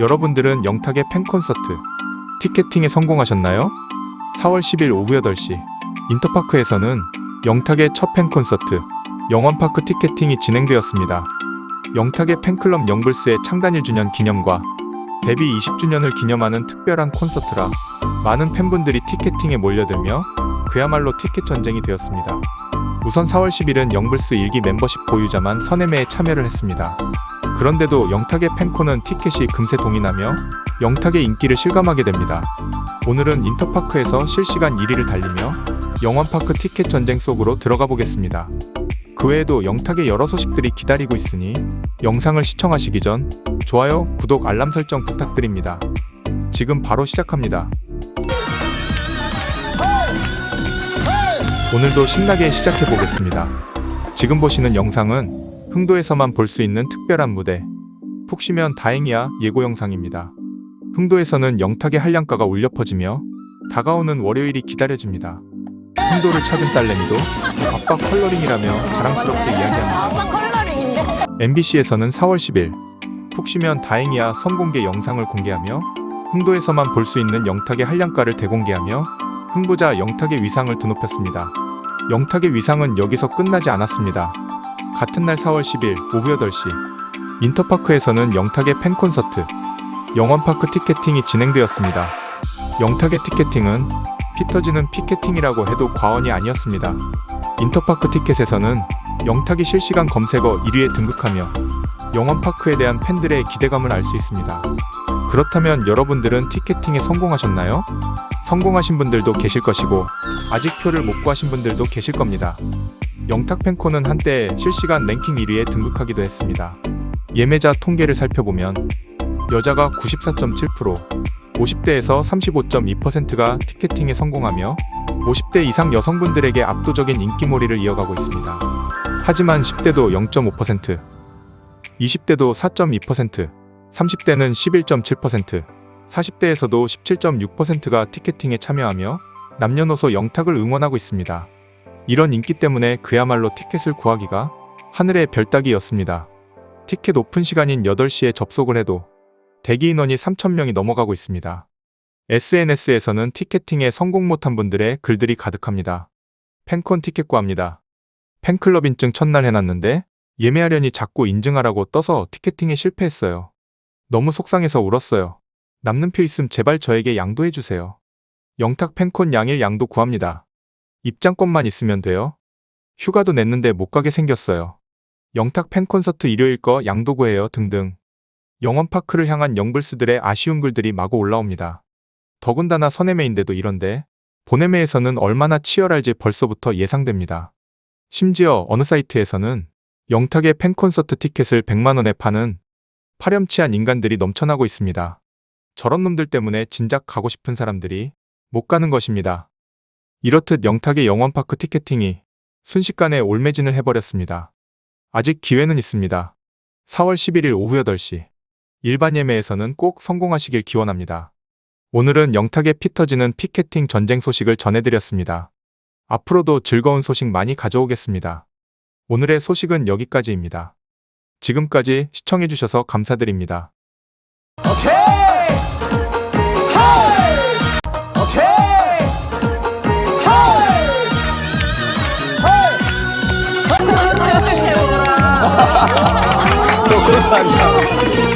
여러분들은 영탁의 팬콘서트 티켓팅에 성공하셨나요? 4월 10일 오후 8시 인터파크에서는 영탁의 첫 팬콘서트 영원파크 티켓팅이 진행되었습니다. 영탁의 팬클럽 영불스의 창단 1주년 기념과 데뷔 20주년을 기념하는 특별한 콘서트라 많은 팬분들이 티켓팅에 몰려들며 그야말로 티켓 전쟁이 되었습니다. 우선 4월 10일은 영불스 1기 멤버십 보유자만 선회매에 참여를 했습니다. 그런데도 영탁의 팬콘은 티켓이 금세 동인하며 영탁의 인기를 실감하게 됩니다. 오늘은 인터파크에서 실시간 1위를 달리며 영원파크 티켓 전쟁 속으로 들어가 보겠습니다. 그 외에도 영탁의 여러 소식들이 기다리고 있으니 영상을 시청하시기 전 좋아요, 구독, 알람 설정 부탁드립니다. 지금 바로 시작합니다. 오늘도 신나게 시작해 보겠습니다. 지금 보시는 영상은 흥도에서만 볼 수 있는 특별한 무대. 푹 쉬면 다행이야 예고 영상입니다. 흥도에서는 영탁의 한량가가 울려 퍼지며 다가오는 월요일이 기다려집니다. 흥도를 찾은 딸내미도 아빠 컬러링이라며 자랑스럽게 이야기합니다. MBC에서는 4월 10일 푹 쉬면 다행이야 선공개 영상을 공개하며 흥도에서만 볼 수 있는 영탁의 한량가를 대공개하며 흥부자 영탁의 위상을 드높였습니다. 영탁의 위상은 여기서 끝나지 않았습니다. 같은 날 4월 10일 오후 8시 인터파크에서는 영탁의 팬콘서트 영원파크 티켓팅이 진행되었습니다. 영탁의 티켓팅은 피터지는 피켓팅이라고 해도 과언이 아니었습니다. 인터파크 티켓에서는 영탁이 실시간 검색어 1위에 등극하며 영원파크에 대한 팬들의 기대감을 알 수 있습니다. 그렇다면 여러분들은 티켓팅에 성공하셨나요? 성공하신 분들도 계실 것이고 아직 표를 못 구하신 분들도 계실 겁니다. 영탁 팬콘은 한때 실시간 랭킹 1위에 등극하기도 했습니다. 예매자 통계를 살펴보면 여자가 94.7%, 50대에서 35.2%가 티켓팅에 성공하며 50대 이상 여성분들에게 압도적인 인기몰이를 이어가고 있습니다. 하지만 10대도 0.5%, 20대도 4.2%, 30대는 11.7%, 40대에서도 17.6%가 티켓팅에 참여하며 남녀노소 영탁을 응원하고 있습니다. 이런 인기 때문에 그야말로 티켓을 구하기가 하늘의 별 따기였습니다. 티켓 오픈 시간인 8시에 접속을 해도 대기 인원이 3,000명이 넘어가고 있습니다. SNS에서는 티켓팅에 성공 못한 분들의 글들이 가득합니다. 팬콘 티켓 구합니다. 팬클럽 인증 첫날 해놨는데 예매하려니 자꾸 인증하라고 떠서 티켓팅에 실패했어요. 너무 속상해서 울었어요. 남는 표 있음 제발 저에게 양도해주세요. 영탁 팬콘 양일 양도 구합니다. 입장권만 있으면 돼요. 휴가도 냈는데 못 가게 생겼어요. 영탁 팬콘서트 일요일 거 양도 구해요 등등. 영원파크를 향한 영불스들의 아쉬운 글들이 마구 올라옵니다. 더군다나 선혜매인데도 이런데 본혜매에서는 얼마나 치열할지 벌써부터 예상됩니다. 심지어 어느 사이트에서는 영탁의 팬콘서트 티켓을 100만원에 파는 파렴치한 인간들이 넘쳐나고 있습니다. 저런 놈들 때문에 진작 가고 싶은 사람들이 못 가는 것입니다. 이렇듯 영탁의 영원파크 티켓팅이 순식간에 올매진을 해버렸습니다. 아직 기회는 있습니다. 4월 11일 오후 8시 일반 예매에서는 꼭 성공하시길 기원합니다. 오늘은 영탁의 피 터지는 피켓팅 전쟁 소식을 전해드렸습니다. 앞으로도 즐거운 소식 많이 가져오겠습니다. 오늘의 소식은 여기까지입니다. 지금까지 시청해주셔서 감사드립니다. 오케이! 快 快